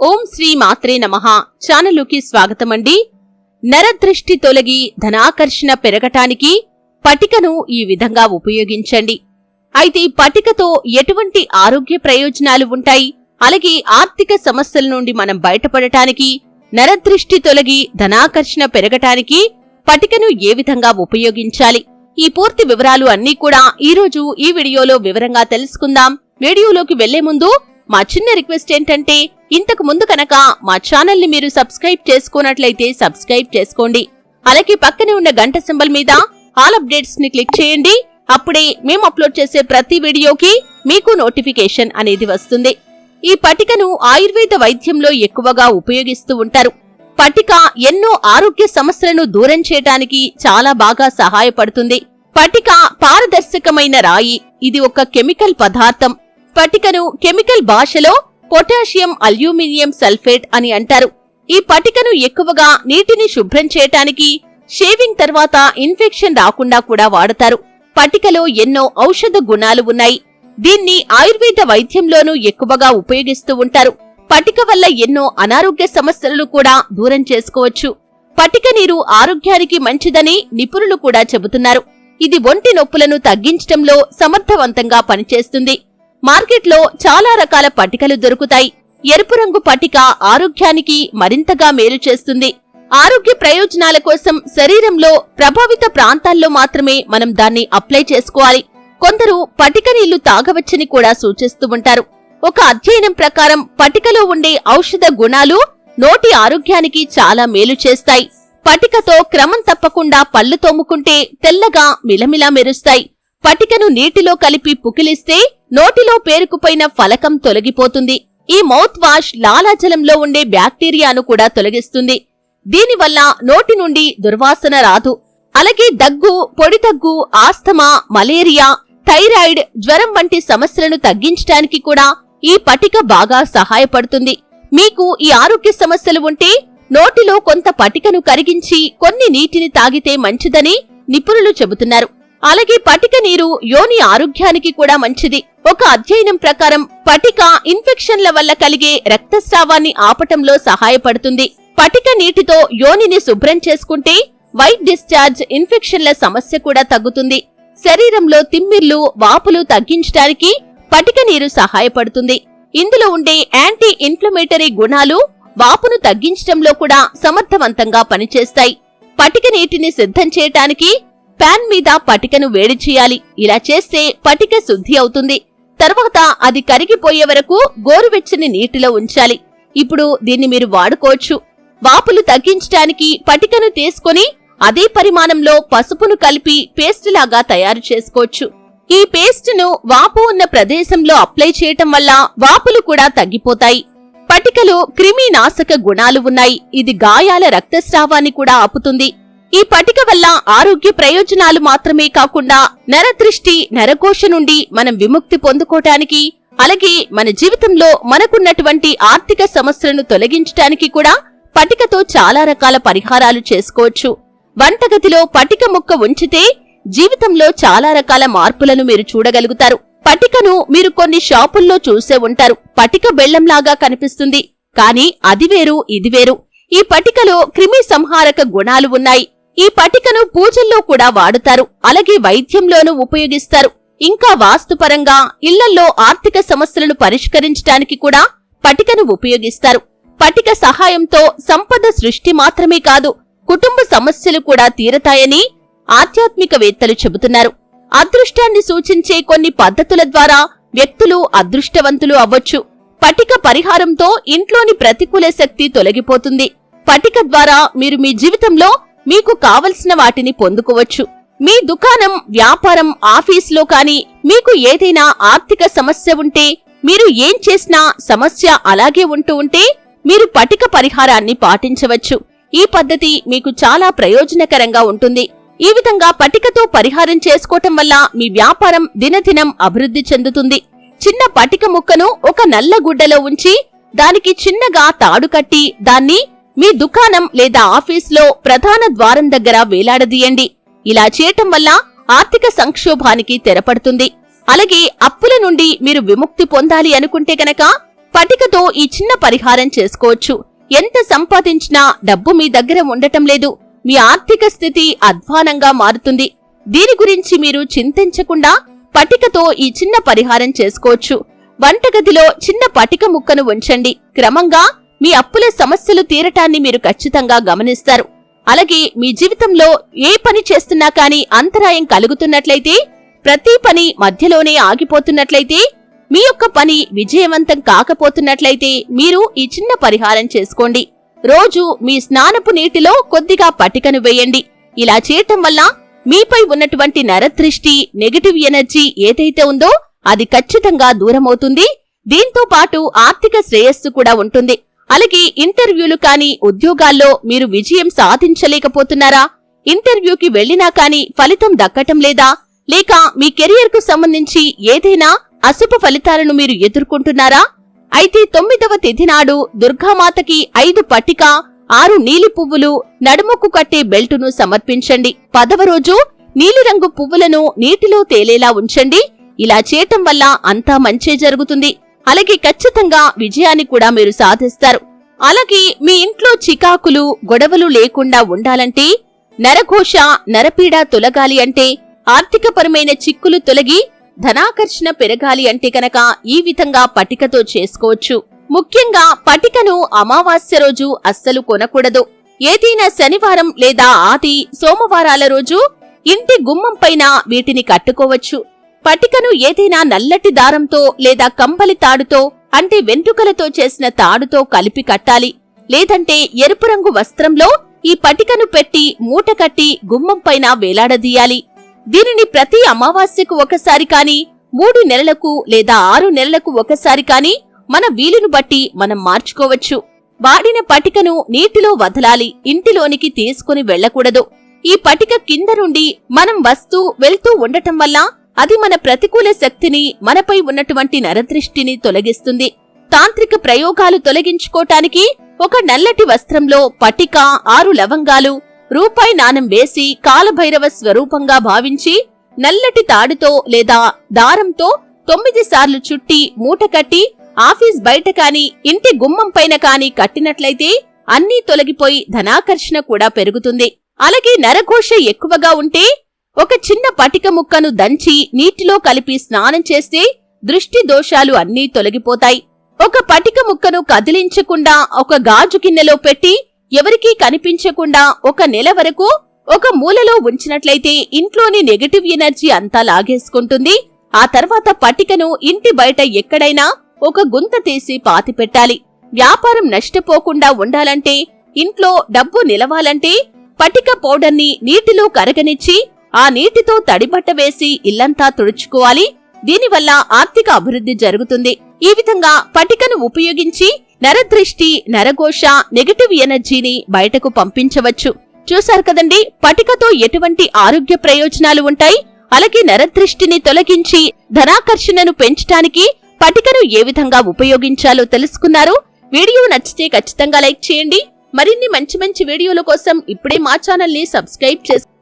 ఓం శ్రీ మాత్రే నమః. ఛానలుకి స్వాగతమండి. నరదృష్టి తొలగి ధనాకర్షణ పెరగటానికి పటికను ఈ విధంగా ఉపయోగించండి. అయితే పటికతో ఎటువంటి ఆరోగ్య ప్రయోజనాలు ఉంటాయి? అలాగే ఆర్థిక సమస్యల నుండి మనం బయటపడటానికి నరదృష్టి తొలగి ధనాకర్షణ పెరగటానికి పటికను ఏ విధంగా ఉపయోగించాలి? ఈ పూర్తి వివరాలు అన్నీ కూడా ఈ రోజు ఈ వీడియోలో వివరంగా తెలుసుకుందాం. వీడియోలోకి వెళ్ళే ముందు మా చిన్న రిక్వెస్ట్ ఏంటంటే ఇంతకు ముందు కనుక మా ఛానల్ని మీరు సబ్స్క్రైబ్ చేసుకున్నట్లయితే సబ్స్క్రైబ్ చేసుకోండి. అలాగే పక్కనే ఉన్న గంట సింబల్ మీద ఆల్ అప్డేట్స్ని క్లిక్ చేయండి. అప్పుడే మేము అప్లోడ్ చేసే ప్రతి వీడియోకి మీకు నోటిఫికేషన్ అనేది వస్తుంది. ఈ పటికను ఆయుర్వేద వైద్యంలో ఎక్కువగా ఉపయోగిస్తూ ఉంటారు. పటిక ఎన్నో ఆరోగ్య సమస్యలను దూరం చేయటానికి చాలా బాగా సహాయపడుతుంది. పటిక పారదర్శకమైన రాయి ఇది ఒక కెమికల్ పదార్థం. పటికను కెమికల్ భాషలో పొటాషియం అల్యూమినియం సల్ఫేట్ అని అంటారు. ఈ పటికను ఎక్కువగా నీటిని శుభ్రం చేయటానికి షేవింగ్ తర్వాత ఇన్ఫెక్షన్ రాకుండా కూడా వాడతారు. పటికలో ఎన్నో ఔషధ గుణాలు ఉన్నాయి. దీన్ని ఆయుర్వేద వైద్యంలోనూ ఎక్కువగా ఉపయోగిస్తూ ఉంటారు. పటిక వల్ల ఎన్నో అనారోగ్య సమస్యలను కూడా దూరం చేసుకోవచ్చు. పటిక నీరు ఆరోగ్యానికి మంచిదని నిపుణులు కూడా చెబుతున్నారు. ఇది ఒంటి నొప్పులను తగ్గించటంలో సమర్థవంతంగా పనిచేస్తుంది. మార్కెట్లో చాలా రకాల పట్టికలు దొరుకుతాయి. ఎరుపు రంగు పటిక ఆరోగ్యానికి మరింతగా మేలు చేస్తుంది. ఆరోగ్య ప్రయోజనాల కోసం శరీరంలో ప్రభావిత ప్రాంతాల్లో మాత్రమే మనం దాన్ని అప్లై చేసుకోవాలి. కొందరు పటిక నీళ్ళు తాగవచ్చని కూడా సూచిస్తూ ఉంటారు. ఒక అధ్యయనం ప్రకారం పటికలో ఉండే ఔషధ గుణాలు నోటి ఆరోగ్యానికి చాలా మేలు చేస్తాయి. పటికతో క్రమం తప్పకుండా పళ్ళు తోముకుంటే తెల్లగా మిలమిలా మెరుస్తాయి. పటికను నీటిలో కలిపి పుకిలిస్తే నోటిలో పేరుకుపోయిన ఫలకం తొలగిపోతుంది. ఈ మౌత్ వాష్ లాలాజలంలో ఉండే బ్యాక్టీరియాను కూడా తొలగిస్తుంది. దీనివల్ల నోటి నుండి దుర్వాసన రాదు. అలాగే దగ్గు పొడి దగ్గు ఆస్తమా మలేరియా థైరాయిడ్ జ్వరం వంటి సమస్యలను తగ్గించడానికి కూడా ఈ పటిక బాగా సహాయపడుతుంది. మీకు ఈ ఆరోగ్య సమస్యలు ఉంటే నోటిలో కొంత పటికను కరిగించి కొన్ని నీటిని తాగితే మంచిదని నిపుణులు చెబుతున్నారు. అలాగే పటిక నీరు యోని ఆరోగ్యానికి కూడా మంచిది. ఒక అధ్యయనం ప్రకారం పటిక ఇన్ఫెక్షన్ల వల్ల కలిగే రక్తస్రావాన్ని ఆపటంలో సహాయపడుతుంది. పటిక నీటితో యోనిని శుభ్రం చేసుకుంటే వైట్ డిశ్చార్జ్ ఇన్ఫెక్షన్ల సమస్య కూడా తగ్గుతుంది. శరీరంలో తిమ్మిర్లు వాపులు తగ్గించడానికి పటిక నీరు సహాయపడుతుంది. ఇందులో ఉండే యాంటీ ఇన్ఫ్లమేటరీ గుణాలు వాపును తగ్గించటంలో కూడా సమర్థవంతంగా పనిచేస్తాయి. పటిక నీటిని సిద్ధం చేయటానికి ప్యాన్ మీద పటికను వేడి చేయాలి. ఇలా చేస్తే పటిక శుద్ధి అవుతుంది. తర్వాత అది కరిగిపోయే వరకు గోరువెచ్చని నీటిలో ఉంచాలి. ఇప్పుడు దీన్ని మీరు వాడుకోవచ్చు. వాపులు తగ్గించటానికి పటికను తీసుకొని అదే పరిమాణంలో పసుపును కలిపి పేస్ట్ లాగా తయారు చేసుకోవచ్చు. ఈ పేస్ట్ను వాపు ఉన్న ప్రదేశంలో అప్లై చేయటం వల్ల వాపులు కూడా తగ్గిపోతాయి. పటికలో క్రిమినాశక గుణాలు ఉన్నాయి. ఇది గాయాల రక్తస్రావాన్ని కూడా ఆపుతుంది. ఈ పటిక వల్ల ఆరోగ్య ప్రయోజనాలు మాత్రమే కాకుండా నరదృష్టి నరకోశ నుండి మనం విముక్తి పొందుకోటానికి అలాగే మన జీవితంలో మనకున్నటువంటి ఆర్థిక సమస్యలను తొలగించటానికి కూడా పటికతో చాలా రకాల పరిహారాలు చేసుకోవచ్చు. వంటగదిలో పటిక ముక్క ఉంచితే జీవితంలో చాలా రకాల మార్పులను మీరు చూడగలుగుతారు. పటికను మీరు కొన్ని షాపుల్లో చూసే ఉంటారు. పటిక బెల్లంలాగా కనిపిస్తుంది. కానీ అది వేరు ఇది వేరు. ఈ పటికలో క్రిమి సంహారక గుణాలు ఉన్నాయి. ఈ పటికను పూజల్లో కూడా వాడుతారు. అలాగే వైద్యంలోనూ ఉపయోగిస్తారు. ఇంకా వాస్తుపరంగా ఇళ్ళల్లో ఆర్థిక సమస్యలను పరిష్కరించడానికి కూడా పటికను ఉపయోగిస్తారు. పటిక సహాయంతో సంపద సృష్టి మాత్రమే కాదు కుటుంబ సమస్యలు కూడా తీరతాయని ఆధ్యాత్మికవేత్తలు చెబుతున్నారు. అదృష్టాన్ని సూచించే కొన్ని పద్ధతుల ద్వారా వ్యక్తులు అదృష్టవంతులు అవ్వచ్చు. పటిక పరిహారంతో ఇంట్లోని ప్రతికూల శక్తి తొలగిపోతుంది. పటిక ద్వారా మీరు మీ జీవితంలో మీకు కావలసిన వాటిని పొందుకోవచ్చు. మీ దుకాణం వ్యాపారం ఆఫీస్లో కాని మీకు ఏదైనా ఆర్థిక సమస్య ఉంటే మీరు ఏం చేసినా సమస్య అలాగే ఉంటూ ఉంటే మీరు పటిక పరిహారాన్ని పాటించవచ్చు. ఈ పద్ధతి మీకు చాలా ప్రయోజనకరంగా ఉంటుంది. ఈ విధంగా పటికతో పరిహారం చేసుకోవటం వల్ల మీ వ్యాపారం దినదినం అభివృద్ధి చెందుతుంది. చిన్న పటిక ముక్కను ఒక నల్ల గుడ్డలో ఉంచి దానికి చిన్నగా తాడు కట్టి దాన్ని మీ దుకాణం లేదా ఆఫీస్లో ప్రధాన ద్వారం దగ్గర వేలాడదీయండి. ఇలా చేయటం వల్ల ఆర్థిక సంక్షోభానికి తెరపడుతుంది. అలాగే అప్పుల నుండి మీరు విముక్తి పొందాలి అనుకుంటే గనక పటికతో ఈ చిన్న పరిహారం చేసుకోవచ్చు. ఎంత సంపాదించినా డబ్బు మీ దగ్గర ఉండటం లేదు. మీ ఆర్థిక స్థితి అధ్వానంగా మారుతుంది. దీని గురించి మీరు చింతించకుండా పటికతో ఈ చిన్న పరిహారం చేసుకోవచ్చు. వంటగదిలో చిన్న పటిక ముక్కను ఉంచండి. క్రమంగా మీ అప్పుల సమస్యలు తీరటాన్ని మీరు ఖచ్చితంగా గమనిస్తారు. అలాగే మీ జీవితంలో ఏ పని చేస్తున్నా కానీ అంతరాయం కలుగుతున్నట్లయితే ప్రతి పని మధ్యలోనే ఆగిపోతున్నట్లయితే మీ యొక్క పని విజయవంతం కాకపోతున్నట్లయితే మీరు ఈ చిన్న పరిహారం చేసుకోండి. రోజు మీ స్నానపు నీటిలో కొద్దిగా పటికను వేయండి. ఇలా చేయటం వల్ల మీపై ఉన్నటువంటి నరదృష్టి నెగటివ్ ఎనర్జీ ఏదైతే ఉందో అది ఖచ్చితంగా దూరమవుతుంది. దీంతో పాటు ఆర్థిక శ్రేయస్సు కూడా ఉంటుంది. అలాగే ఇంటర్వ్యూలు కానీ ఉద్యోగాల్లో మీరు విజయం సాధించలేకపోతున్నారా? ఇంటర్వ్యూకి వెళ్ళినా కానీ ఫలితం దక్కటం లేదా? లేక మీ కెరియర్కు సంబంధించి ఏదైనా అశుభ ఫలితాలను మీరు ఎదుర్కొంటున్నారా? అయితే తొమ్మిదవ తిథి నాడు దుర్గామాతకి ఐదు పట్టిక ఆరు నీలి పువ్వులు నడుముకు కట్టే బెల్టును సమర్పించండి. పదవ రోజు నీలిరంగు పువ్వులను నీటిలో తేలేలా ఉంచండి. ఇలా చేయటం వల్ల అంతా మంచే జరుగుతుంది. అలాగే ఖచ్చితంగా విజయాన్ని కూడా మీరు సాధిస్తారు. అలాగే మీ ఇంట్లో చికాకులు గొడవలు లేకుండా ఉండాలంటే నరఘోష నరపీడ తొలగాలి అంటే ఆర్థికపరమైన చిక్కులు తొలగి ధనాకర్షణ పెరగాలి అంటే కనుక ఈ విధంగా పటికతో చేసుకోవచ్చు. ముఖ్యంగా పటికను అమావాస్య రోజు అస్సలు కొనకూడదు. ఏదైనా శనివారం లేదా ఆది సోమవారాల రోజు ఇంటి గుమ్మం పైన వీటిని కట్టుకోవచ్చు. పటికను ఏదైనా నల్లటి దారంతో లేదా కంబలి తాడుతో అంటే వెంట్రుకలతో చేసిన తాడుతో కలిపి కట్టాలి. లేదంటే ఎరుపు రంగు వస్త్రంలో ఈ పటికను పెట్టి మూట కట్టి వేలాడదీయాలి. దీనిని ప్రతి అమావాస్యకు ఒకసారి కాని మూడు నెలలకు లేదా ఆరు నెలలకు ఒకసారి కాని మన వీలును బట్టి మనం మార్చుకోవచ్చు. వాడిన పటికను నీటిలో వదలాలి ఇంటిలోనికి తీసుకుని వెళ్ళకూడదు. ఈ పటిక కింద నుండి మనం వస్తూ వెళ్తూ ఉండటం వల్ల అది మన ప్రతికూల శక్తిని మనపై ఉన్నటువంటి నరదృష్టిని తొలగిస్తుంది. తాంత్రిక ప్రయోగాలు తొలగించుకోటానికి ఒక నల్లటి వస్త్రంలో పటిక ఆరు లవంగాలు రూపాయి నాణం వేసి కాలభైరవ స్వరూపంగా భావించి నల్లటి తాడుతో లేదా దారంతో తొమ్మిది సార్లు చుట్టి మూట కట్టి ఆఫీస్ బయట కాని ఇంటి గుమ్మం పైన కాని కట్టినట్లయితే అన్నీ తొలగిపోయి ధనాకర్షణ కూడా పెరుగుతుంది. అలాగే నరఘోష ఎక్కువగా ఉంటే ఒక చిన్న పటిక ముక్కను దంచి నీటిలో కలిపి స్నానం చేస్తే దృష్టి దోషాలు అన్నీ తొలగిపోతాయి. ఒక పటిక ముక్కను కదిలించకుండా ఒక గాజు గిన్నెలో పెట్టి ఎవరికీ కనిపించకుండా ఒక నెల వరకు ఒక మూలలో ఉంచినట్లయితే ఇంట్లోని నెగటివ్ ఎనర్జీ అంతా లాగేసుకుంటుంది. ఆ తర్వాత పటికను ఇంటి బయట ఎక్కడైనా ఒక గుంత తీసి పాతిపెట్టాలి వ్యాపారం నష్టపోకుండా ఉండాలంటే ఇంట్లో డబ్బు నిలవాలంటే పటిక పౌడర్ని నీటిలో కరగనిచ్చి ఆ నీటితో తడిబట్ట వేసి ఇల్లంతా తుడుచుకోవాలి. దీనివల్ల ఆర్థిక అభివృద్ధి జరుగుతుంది. ఈ విధంగా పటికను ఉపయోగించి నరదృష్టి నరఘోష నెగటివ్ ఎనర్జీని బయటకు పంపించవచ్చు. చూశారు కదండి పటికతో ఎటువంటి ఆరోగ్య ప్రయోజనాలు ఉంటాయి? అలాగే నరదృష్టిని తొలగించి ధనాకర్షణను పెంచటానికి పటికను ఏ విధంగా ఉపయోగించాలో తెలుసుకున్నారు? వీడియో నచ్చితే ఖచ్చితంగా లైక్ చేయండి. మరిన్ని మంచి మంచి వీడియోల కోసం ఇప్పుడే మా ఛానల్ని సబ్స్క్రైబ్ చేసుకోండి